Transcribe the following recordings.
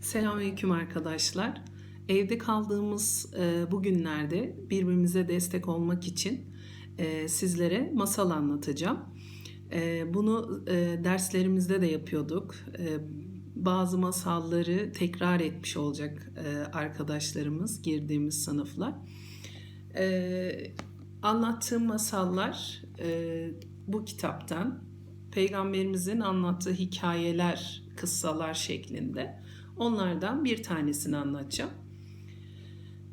Selamünaleyküm arkadaşlar. Evde kaldığımız e, bu günlerde birbirimize destek olmak için e, sizlere masal anlatacağım. E, bunu derslerimizde de yapıyorduk. Bazı masalları tekrar etmiş olacak arkadaşlarımız girdiğimiz sınıflar. E, anlattığım masallar bu kitaptan Peygamberimizin anlattığı hikayeler, kıssalar şeklinde. Onlardan bir tanesini anlatacağım.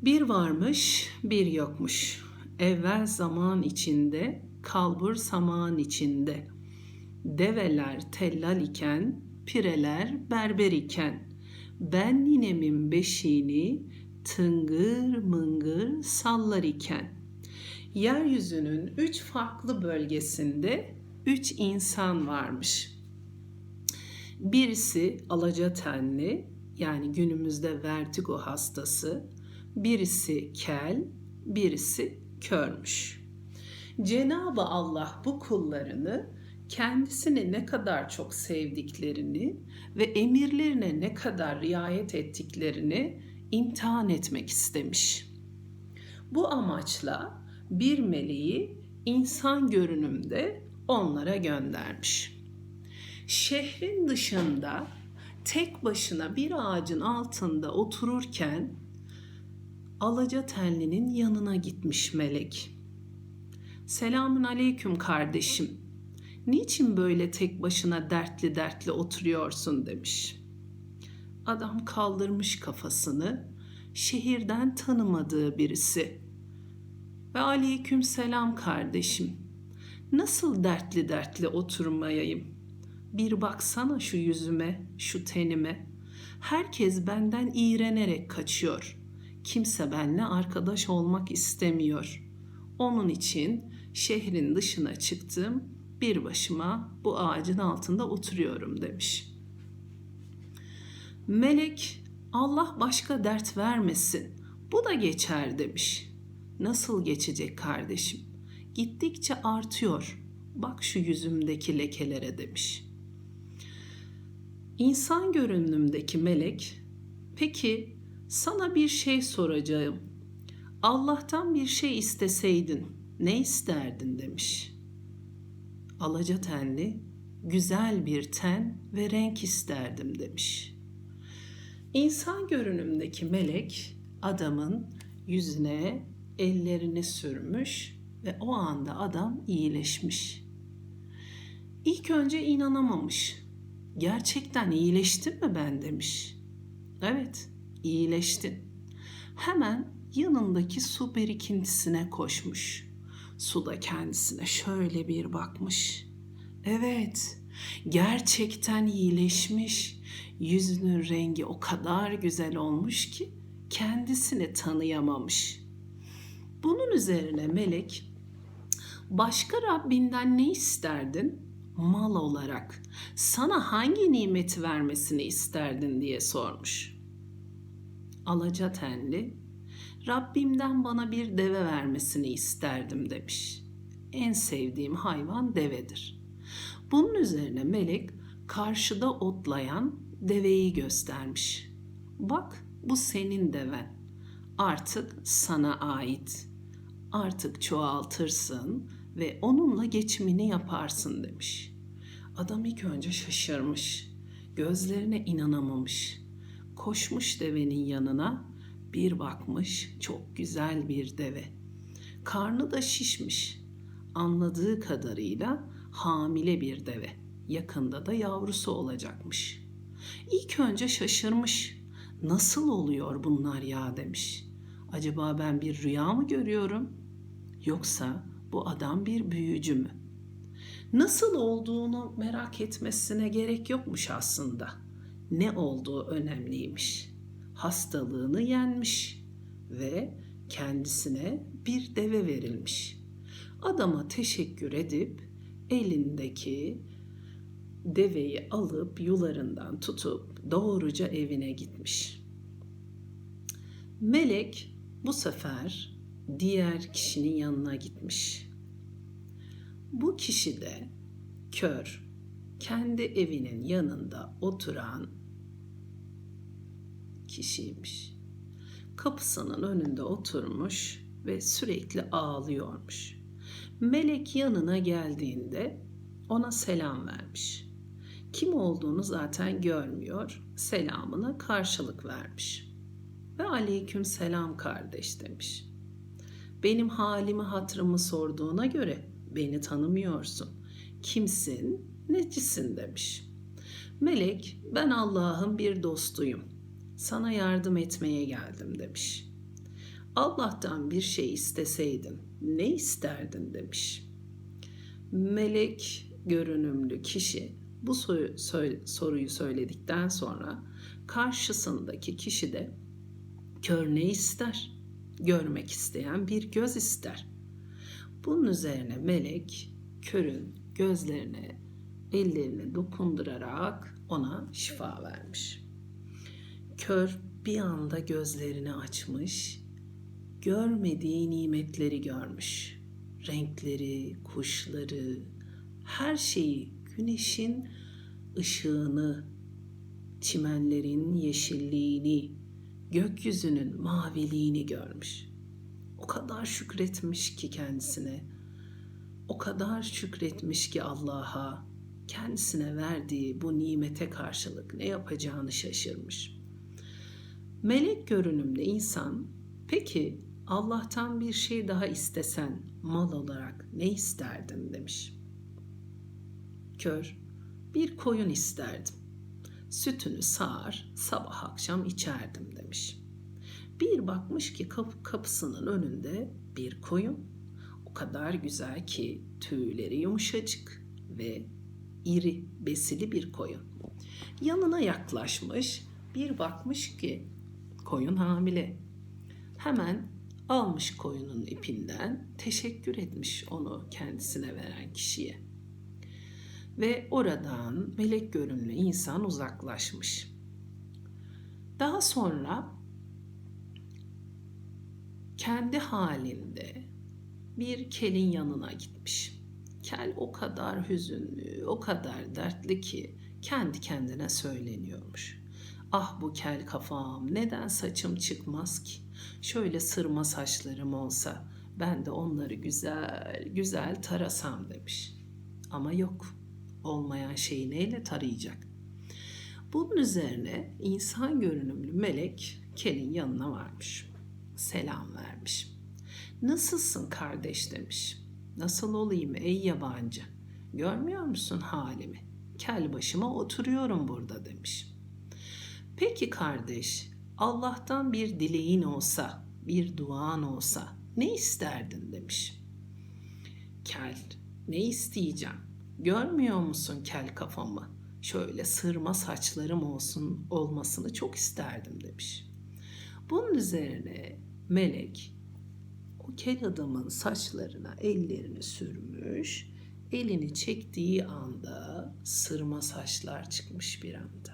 Bir varmış, bir yokmuş. Evvel zaman içinde, kalbur saman içinde. Develer tellal iken, pireler berber iken. Ben ninemin beşiğini tıngır mıngır sallar iken. Yeryüzünün üç farklı bölgesinde üç insan varmış. Birisi alaca tenli, yani günümüzde vertigo hastası, birisi kel, birisi körmüş. Cenab-ı Allah bu kullarını kendisini ne kadar çok sevdiklerini ve emirlerine ne kadar riayet ettiklerini imtihan etmek istemiş. Bu amaçla bir meleği insan görünümde onlara göndermiş. Şehrin dışında tek başına bir ağacın altında otururken Alaca Tenli'nin yanına gitmiş melek. Selamün aleyküm kardeşim. Niçin böyle tek başına dertli dertli oturuyorsun demiş. Adam kaldırmış kafasını. Şehirden tanımadığı birisi. Ve aleyküm selam kardeşim. Nasıl dertli dertli oturmayayım? Bir baksana şu yüzüme, şu tenime. Herkes benden iğrenerek kaçıyor. Kimse benimle arkadaş olmak istemiyor. Onun için şehrin dışına çıktım, bir başıma bu ağacın altında oturuyorum demiş. Melek Allah başka dert vermesin. Bu da geçer demiş. Nasıl geçecek kardeşim? Gittikçe artıyor. Bak şu yüzümdeki lekelere demiş. İnsan görünümdeki melek, peki sana bir şey soracağım. Allah'tan bir şey isteseydin ne isterdin demiş. Alaca tenli, güzel bir ten ve renk isterdim demiş. İnsan görünümdeki melek adamın yüzüne ellerini sürmüş ve o anda adam iyileşmiş. İlk önce inanamamış. Gerçekten iyileştin mi ben demiş. Evet, iyileştin. Hemen yanındaki su birikintisine koşmuş. Suda kendisine şöyle bir bakmış. Evet, gerçekten iyileşmiş. Yüzünün rengi o kadar güzel olmuş ki kendisini tanıyamamış. Bunun üzerine melek başka Rabbinden ne isterdin? Mal olarak. Sana hangi nimeti vermesini isterdin diye sormuş. Alaca tenli, Rabbimden bana bir deve vermesini isterdim demiş. En sevdiğim hayvan devedir. Bunun üzerine melek karşıda otlayan deveyi göstermiş. Bak bu senin deven. Artık sana ait. Artık çoğaltırsın ve onunla geçimini yaparsın demiş. Adam ilk önce şaşırmış. Gözlerine inanamamış. Koşmuş devenin yanına bir bakmış çok güzel bir deve. Karnı da şişmiş. Anladığı kadarıyla hamile bir deve. Yakında da yavrusu olacakmış. İlk önce şaşırmış. Nasıl oluyor bunlar ya demiş. Acaba ben bir rüya mı görüyorum? Yoksa bu adam bir büyücü mü? Nasıl olduğunu merak etmesine gerek yokmuş aslında. Ne olduğu önemliymiş. Hastalığını yenmiş ve kendisine bir deve verilmiş. Adama teşekkür edip elindeki deveyi alıp yularından tutup doğruca evine gitmiş. Melek bu sefer diğer kişinin yanına gitmiş. Bu kişi de kör, kendi evinin yanında oturan kişiymiş. Kapısının önünde oturmuş ve sürekli ağlıyormuş. Melek yanına geldiğinde ona selam vermiş. Kim olduğunu zaten görmüyor, selamına karşılık vermiş. Ve aleyküm selam kardeş demiş. Benim halimi hatırımı sorduğuna göre beni tanımıyorsun. Kimsin, necisin demiş. Melek ben Allah'ın bir dostuyum. Sana yardım etmeye geldim demiş. Allah'tan bir şey isteseydin ne isterdin demiş. Melek görünümlü kişi bu soruyu söyledikten sonra karşısındaki kişi de kör ne ister? Görmek isteyen bir göz ister. Bunun üzerine melek körün gözlerine ellerini dokundurarak ona şifa vermiş. Kör bir anda gözlerini açmış, görmediği nimetleri görmüş. Renkleri, kuşları, her şeyi, güneşin ışığını, çimenlerin yeşilliğini, gökyüzünün maviliğini görmüş. O kadar şükretmiş ki kendisine. O kadar şükretmiş ki Allah'a kendisine verdiği bu nimete karşılık ne yapacağını şaşırmış. Melek görünümlü insan peki Allah'tan bir şey daha istesen mal olarak ne isterdin demiş. Kör bir koyun isterdim. Sütünü sağar sabah akşam içerdim demiş. Bir bakmış ki kapı kapısının önünde bir koyun. O kadar güzel ki tüyleri yumuşacık ve iri, besili bir koyun. Yanına yaklaşmış, bir bakmış ki koyun hamile. Hemen almış koyunun ipinden teşekkür etmiş onu kendisine veren kişiye. Ve oradan melek görünümlü insan uzaklaşmış. Daha sonra kendi halinde bir kelin yanına gitmiş. Kel o kadar hüzünlü, o kadar dertli ki kendi kendine söyleniyormuş. Ah bu kel kafam, neden saçım çıkmaz ki? Şöyle sırma saçlarım olsa ben de onları güzel güzel tarasam demiş. Ama yok, olmayan şeyi neyle tarayacak? Bunun üzerine insan görünümlü melek kelin yanına varmış. Selam vermiş. Nasılsın kardeş demiş. Nasıl olayım ey yabancı? Görmüyor musun halimi? Kel başıma oturuyorum burada demiş. Peki kardeş, Allah'tan bir dileğin olsa, bir duan olsa ne isterdin demiş. Kel, ne isteyeceğim? Görmüyor musun kel kafamı? Şöyle sırma saçlarım olsun olmasını çok isterdim demiş. Bunun üzerine melek o kel adamın saçlarına ellerini sürmüş. Elini çektiği anda sırma saçlar çıkmış bir anda.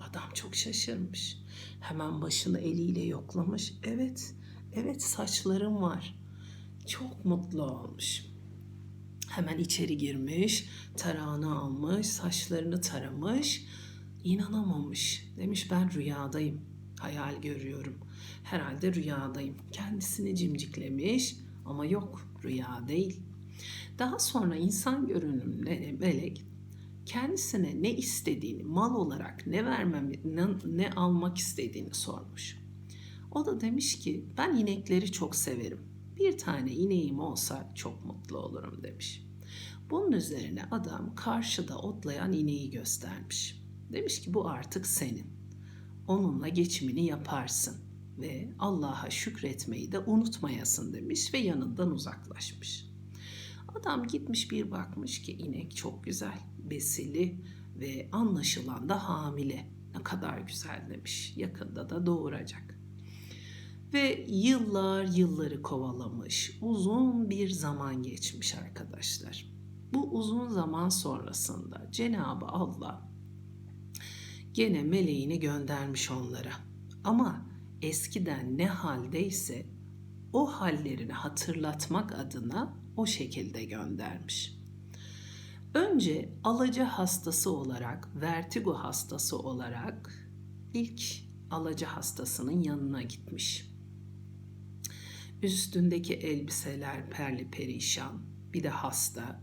Adam çok şaşırmış. Hemen başını eliyle yoklamış. Evet, evet saçlarım var. Çok mutlu olmuş. Hemen içeri girmiş, tarağını almış, saçlarını taramış. İnanamamış. Demiş ben rüyadayım. Hayal görüyorum. Herhalde rüyadayım. Kendisini cimciklemiş ama yok rüya değil. Daha sonra insan görünümlü melek kendisine ne istediğini, mal olarak ne vermem, ne, ne almak istediğini sormuş. O da demiş ki ben inekleri çok severim. Bir tane ineğim olsa çok mutlu olurum demiş. Bunun üzerine adam karşıda otlayan ineği göstermiş. Demiş ki bu artık senin. Onunla geçimini yaparsın ve Allah'a şükretmeyi de unutmayasın demiş ve yanından uzaklaşmış. Adam gitmiş bir bakmış ki inek çok güzel, besili ve anlaşılan da hamile. Ne kadar güzel demiş. Yakında da doğuracak. Ve yıllar yılları kovalamış. Uzun bir zaman geçmiş arkadaşlar. Bu uzun zaman sonrasında Cenabı Allah gene meleğini göndermiş onlara. Ama eskiden ne haldeyse o hallerini hatırlatmak adına o şekilde göndermiş. Önce alaca hastası olarak, vertigo hastası olarak ilk alaca hastasının yanına gitmiş. Üstündeki elbiseler perli perişan, bir de hasta.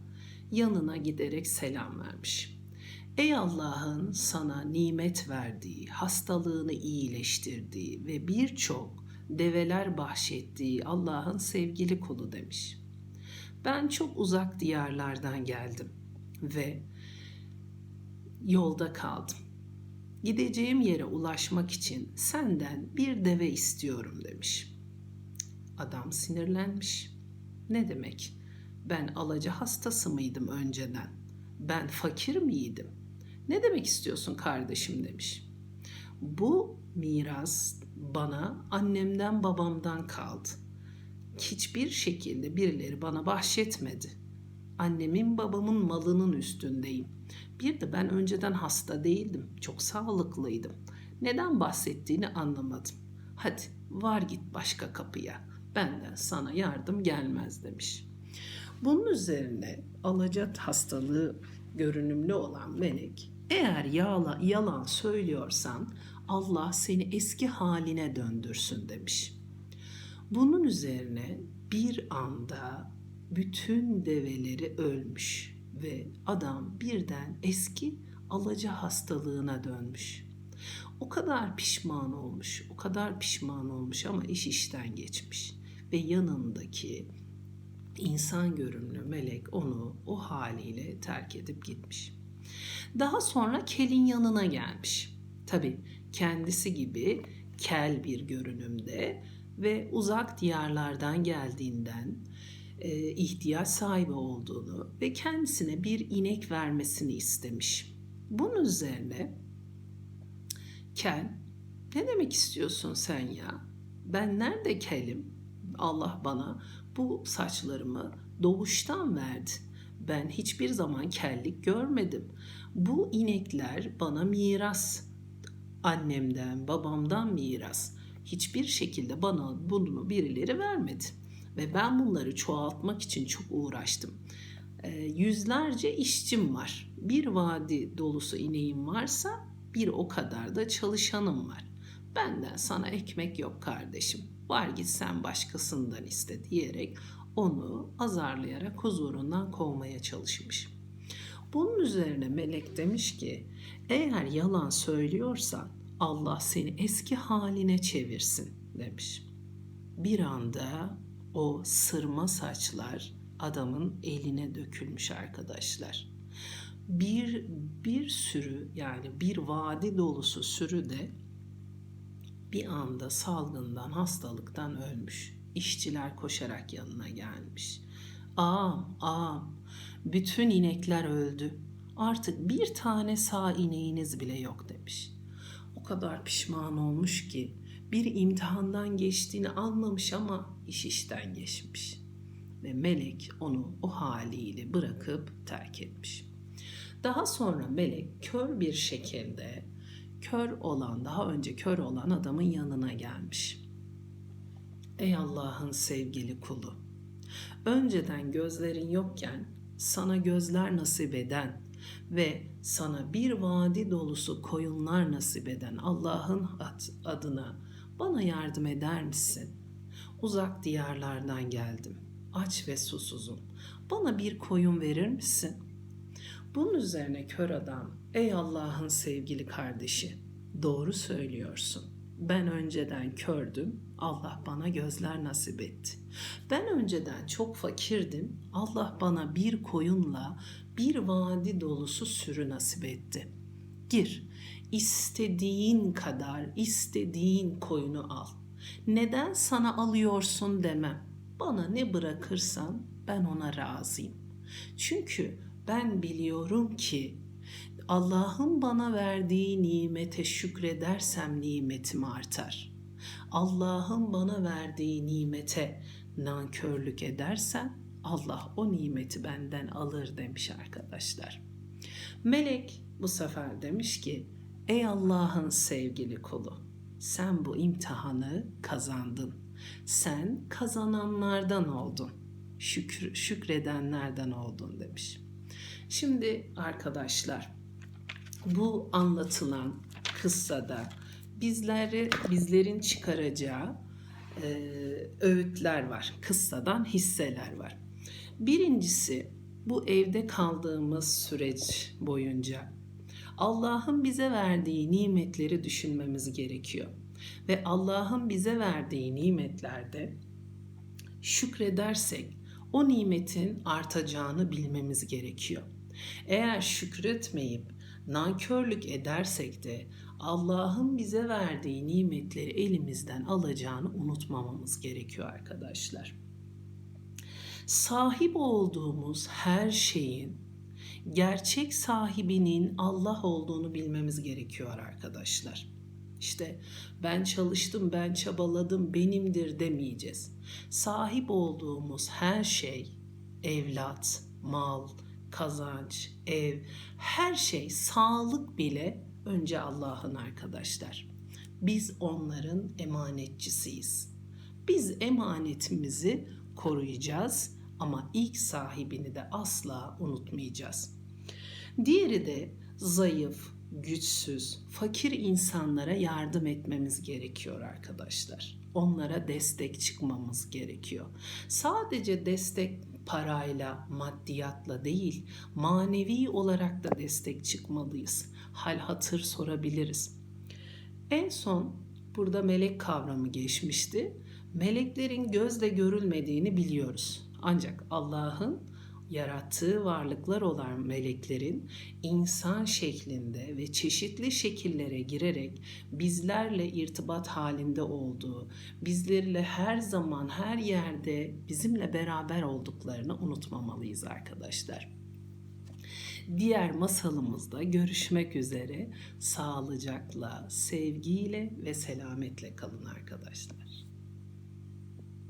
Yanına giderek selam vermiş. Ey Allah'ın sana nimet verdiği, hastalığını iyileştirdiği ve birçok develer bahşettiği Allah'ın sevgili kulu demiş. Ben çok uzak diyarlardan geldim ve yolda kaldım. Gideceğim yere ulaşmak için senden bir deve istiyorum demiş. Adam sinirlenmiş. Ne demek? Ben alaca hastası mıydım önceden? Ben fakir miydim? Ne demek istiyorsun kardeşim demiş. Bu miras bana annemden babamdan kaldı. Hiçbir şekilde birileri bana bahşetmedi. Annemin babamın malının üstündeyim. Bir de ben önceden hasta değildim. Çok sağlıklıydım. Neden bahsettiğini anlamadım. Hadi var git başka kapıya. Benden sana yardım gelmez demiş. Bunun üzerine alacat hastalığı görünümlü olan melek eğer yala, yalan söylüyorsan Allah seni eski haline döndürsün demiş. Bunun üzerine bir anda bütün develeri ölmüş ve adam birden eski alaca hastalığına dönmüş. O kadar pişman olmuş, o kadar pişman olmuş ama iş işten geçmiş ve yanındaki insan görünümlü melek onu o haliyle terk edip gitmiş. Daha sonra kelin yanına gelmiş. Tabi kendisi gibi kel bir görünümde ve uzak diyarlardan geldiğinden e, ihtiyaç sahibi olduğunu ve kendisine bir inek vermesini istemiş. Bunun üzerine kel ne demek istiyorsun sen ya? Ben nerede kelim? Allah bana bu saçlarımı doğuştan verdi. Ben hiçbir zaman kellik görmedim. Bu inekler bana miras. Annemden, babamdan miras. Hiçbir şekilde bana bunu birileri vermedi. Ve ben bunları çoğaltmak için çok uğraştım. E, yüzlerce işçim var. Bir vadi dolusu ineğim varsa bir o kadar da çalışanım var. Benden sana ekmek yok kardeşim. Var git sen başkasından iste diyerek onu azarlayarak huzurundan kovmaya çalışmış. Bunun üzerine melek demiş ki eğer yalan söylüyorsan Allah seni eski haline çevirsin demiş. Bir anda o sırma saçlar adamın eline dökülmüş arkadaşlar. Bir bir sürü yani bir vadi dolusu sürü de bir anda salgından, hastalıktan ölmüş. İşçiler koşarak yanına gelmiş. Ağam, ağam, bütün inekler öldü. Artık bir tane sağ ineğiniz bile yok demiş. O kadar pişman olmuş ki bir imtihandan geçtiğini anlamış ama iş işten geçmiş. Ve melek onu o haliyle bırakıp terk etmiş. Daha sonra melek kör bir şekilde kör olan, daha önce kör olan adamın yanına gelmiş. Ey Allah'ın sevgili kulu, önceden gözlerin yokken sana gözler nasip eden ve sana bir vadi dolusu koyunlar nasip eden Allah'ın adına bana yardım eder misin? Uzak diyarlardan geldim. Aç ve susuzum. Bana bir koyun verir misin? Bunun üzerine kör adam, ey Allah'ın sevgili kardeşi, doğru söylüyorsun. Ben önceden kördüm, Allah bana gözler nasip etti. Ben önceden çok fakirdim, Allah bana bir koyunla bir vadi dolusu sürü nasip etti. Gir, istediğin kadar istediğin koyunu al. Neden sana alıyorsun demem. Bana ne bırakırsan ben ona razıyım. Çünkü ben biliyorum ki Allah'ın bana verdiği nimete şükredersem nimetim artar. Allah'ın bana verdiği nimete nankörlük edersem Allah o nimeti benden alır demiş arkadaşlar. Melek bu sefer demiş ki ey Allah'ın sevgili kulu sen bu imtihanı kazandın. Sen kazananlardan oldun. Şükür, şükredenlerden oldun demiş. Şimdi arkadaşlar bu anlatılan kıssada bizleri bizlerin çıkaracağı e, öğütler var. Kıssadan hisseler var. Birincisi bu evde kaldığımız süreç boyunca Allah'ın bize verdiği nimetleri düşünmemiz gerekiyor. Ve Allah'ın bize verdiği nimetlerde şükredersek o nimetin artacağını bilmemiz gerekiyor. Eğer şükretmeyip nankörlük edersek de Allah'ın bize verdiği nimetleri elimizden alacağını unutmamamız gerekiyor arkadaşlar. Sahip olduğumuz her şeyin gerçek sahibinin Allah olduğunu bilmemiz gerekiyor arkadaşlar. İşte ben çalıştım, ben çabaladım, benimdir demeyeceğiz. Sahip olduğumuz her şey, evlat, mal, kazanç, ev, her şey, sağlık bile önce Allah'ın arkadaşlar. Biz onların emanetçisiyiz. Biz emanetimizi koruyacağız ama ilk sahibini de asla unutmayacağız. Diğeri de zayıf, güçsüz, fakir insanlara yardım etmemiz gerekiyor arkadaşlar. Onlara destek çıkmamız gerekiyor. Sadece destek parayla, maddiyatla değil, manevi olarak da destek çıkmalıyız. Hal hatır sorabiliriz. En son burada melek kavramı geçmişti. Meleklerin gözle görülmediğini biliyoruz. Ancak Allah'ın yarattığı varlıklar olan meleklerin insan şeklinde ve çeşitli şekillere girerek bizlerle irtibat halinde olduğu, bizlerle her zaman her yerde bizimle beraber olduklarını unutmamalıyız arkadaşlar. Diğer masalımızda görüşmek üzere sağlıcakla, sevgiyle ve selametle kalın arkadaşlar.